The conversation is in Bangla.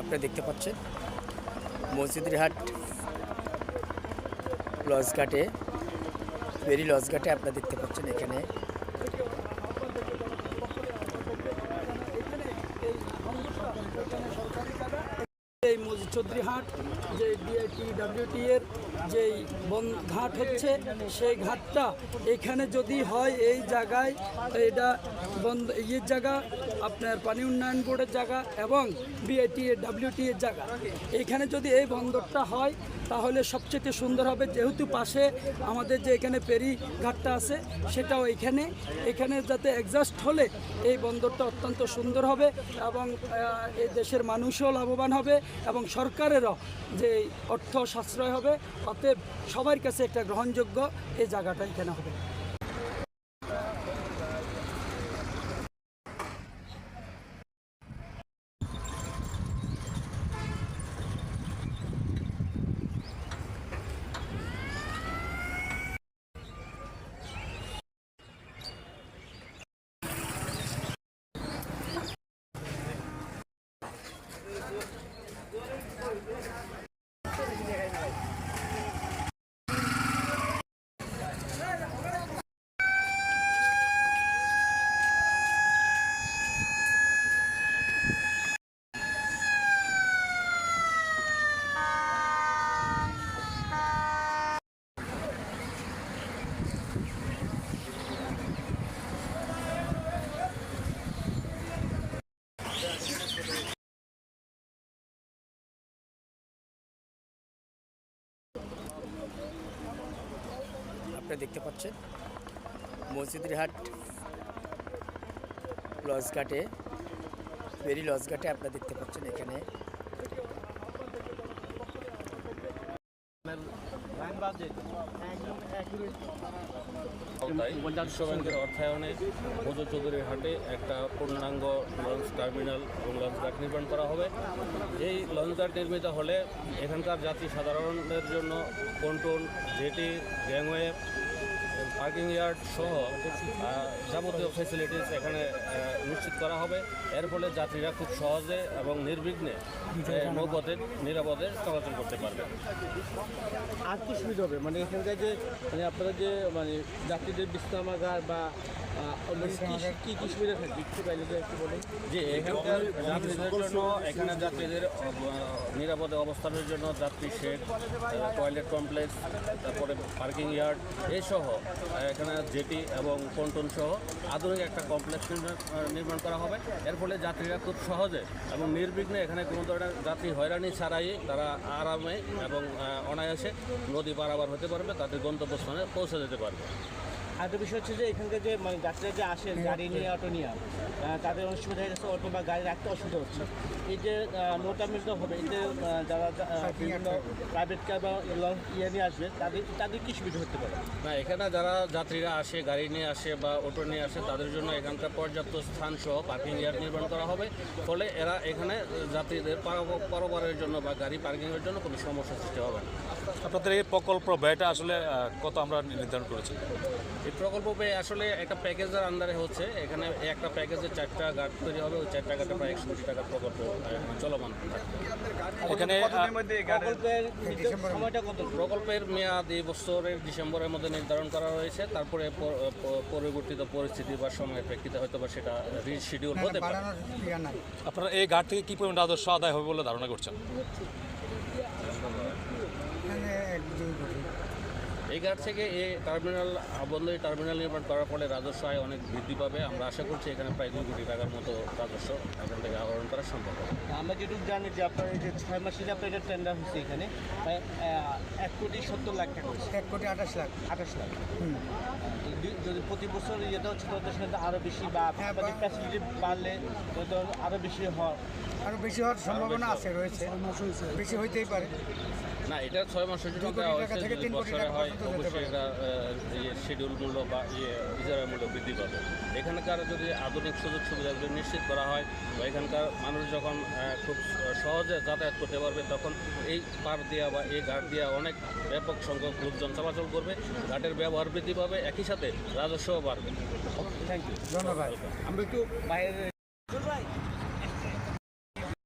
আপনারা দেখতে পাচ্ছেন মসজিদের হাট লজঘাটে বেরি লজঘাটে আপনারা দেখতে পাচ্ছেন এখানে এই মসজিদ চৌধুরীহাট যে ডিআইটি এর যেই বন ঘাট হচ্ছে, সেই ঘাটটা এখানে যদি হয় এই জায়গায়, এটা বন্ধ ইয়ের জায়গা, আপনার পানি উন্নয়ন বোর্ডের জায়গা এবং বিআইটি ডাব্লিউটি এর জায়গা। এখানে যদি এই বন্দরটা হয়, তাহলে সবচেয়ে সুন্দর হবে, যেহেতু পাশে আমাদের যে এখানে পেরি ঘাটটা আছে, সেটাও এখানে। এখানে যাতে অ্যাডজাস্ট হলে এই বন্দরটা অত্যন্ত সুন্দর হবে এবং এই দেশের মানুষও লাভবান হবে। এবং সরকারেরও যে অর্থ সাশ্রয় হবে, অতএব সবার কাছে একটা গ্রহণযোগ্য এই জায়গাটাই কেনা হবে। আপনারা দেখতে পাচ্ছেন। মসজিদের হাট লজঘাটে ফেরি লজঘাটে আপনারা দেখতে পাচ্ছেন এখানে। একদম আওতায় বিশ্বব্যাংকের অর্থায়নে ভোজ চৌধুরীর হাটে একটা পূর্ণাঙ্গ লঞ্চ টার্মিনাল এবং লঞ্চ ঘাট নির্মাণ করা হবে। এই লঞ্চ ঘাট নির্মিত হলে এখানকার জাতি সাধারণের জন্য control jetty gangway parking yard সহ যাবতীয় ফেসিলিটিস এখানে নিশ্চিত করা হবে। এর ফলে যাত্রীরা খুব সহজে এবং নির্বিঘ্নে নৌপথে নিরাপদে চলাচল করতে পারবে। আর কি সুবিধা হবে? মানে এখানকার যে মানে আপনারা যে মানে যাত্রীদের বিশ্রামাগার বা অন্য কি- কি কি সুবিধা থাকবে একটু বাইরে একটু বলেন। যে এখানকার যাত্রীদের জন্য এখানে যাত্রীদের নিরাপদে অবস্থানের জন্য যাত্রী শেড টয়লেট কমপ্লেক্স তারপরে পার্কিং ইয়ার্ড এই সহ এখানে জেটি এবং পন্টন সহ আধুনিক একটা কমপ্লেক্স নির্মাণ- করা হবে। এর ফলে যাত্রীরা খুব সহজে এবং নির্বিঘ্নে এখানে কোনো ধরনের যাত্রী হয়রানি ছাড়াই তারা আরামে এবং অনায়াসে নদী পারাবার হতে পারবে, তাদের গন্তব্যস্থানে পৌঁছে যেতে পারবে। আর একটা বিষয় হচ্ছে যে এখানকার যে মানে যাত্রীরা যে আসেন গাড়ি নিয়ে অটো নিয়ে তাদের অনেক সুবিধা হয়ে গেছে অটো বা গাড়ি রাখতে অসুবিধা হচ্ছে। এই যে নোটা মিলতে হবে এতে যারা বিভিন্ন প্রাইভেট কার বা লঞ্চ ইয়ে নিয়ে আসবে তাদের তাদের কি সুবিধা হতে পারে? না এখানে যারা যাত্রীরা আসে গাড়ি নিয়ে আসে বা অটো নিয়ে আসে তাদের জন্য এখানকার পর্যাপ্ত স্থান সহ পার্কিং ইয়ার্ড নির্মাণ করা হবে। ফলে এরা এখানে যাত্রীদের পারাব- পারাবারের জন্য বা গাড়ি পার্কিংয়ের জন্য কোনো সমস্যা সৃষ্টি হবে না। আপনাদের এই প্রকল্প ব্যয়টা আসলে কত আমরা নির্ধারণ করেছি? এই প্রকল্প পেয়ে আসলে একটা প্যাকেজের আন্ডারে হচ্ছে। এখানে একটা প্যাকেজে চারটা গার্ড তৈরি হবে ওই চারটা গার্ডে প্রায় একশো কোটি টাকার প্রকল্প চলমান এখানে প্রকল্পের সময়টা কত? প্রকল্পের মেয়াদ এই বছরের ডিসেম্বরের মধ্যে নির্ধারণ করা হয়েছে। তারপরে পরিবর্তিত পরিস্থিতি বা সময়ের প্রেক্ষিতে হয়তো বা সেটা রিশিডিউল হতে পারে। আপনারা এই ঘাট থেকে কি পরিমাণ রাজস্ব আদায় হবে বলে ধারণা করছেন? এই ঘাট থেকে এই টার্মিনাল বন্দরী টার্মিনাল নির্মাণ করার ফলে রাজস্ব আয় অনেক বৃদ্ধি পাবে। আমরা আশা করছি এখানে প্রায় দুই কোটি টাকার মতো রাজস্ব এখান থেকে আহরণ করা সম্ভব হবে। আমরা যেটুকু জানি যে আপনার এই যে ছয় মাসে যে আপনার এটা টেন্ডার হচ্ছে এখানে প্রায় এক কোটি সত্তর লাখ টাকা হচ্ছে। এক কোটি আঠাশ লাখ। আঠাশ লাখ। যদি- প্রতি বছর ইয়েটা হচ্ছে তাদের সাথে আরও বেশি বা বা- ফ্যাসিলিটি বাড়লে হয়তো আরও বেশি হয়। আরও বেশি হওয়ার সম্ভাবনা আছে রয়েছে। বেশি হইতেই পারে। না এটা ছয় মাসের জন্য দেওয়া হয়েছে যদি বছরে হয় অবশ্যই এটা আহ, ইয়ে শিডিউল মূল্য বা ইয়ে ইজারা মূল্য বৃদ্ধি পাবে। এখানকার যদি আধুনিক সুযোগ সুবিধাগুলো নিশ্চিত করা হয় বা এখানকার মানুষ যখন খুব সহজে যাতায়াত করতে পারবে তখন এই পার দেওয়া বা এই ঘাট দেওয়া অনেক ব্যাপক সংখ্যক লোকজন চলাচল করবে ঘাটের ব্যবহার বৃদ্ধি পাবে একই সাথে রাজস্বও বাড়বে। থ্যাংক ইউ ধন্যবাদ। আমরা একটু বাইরে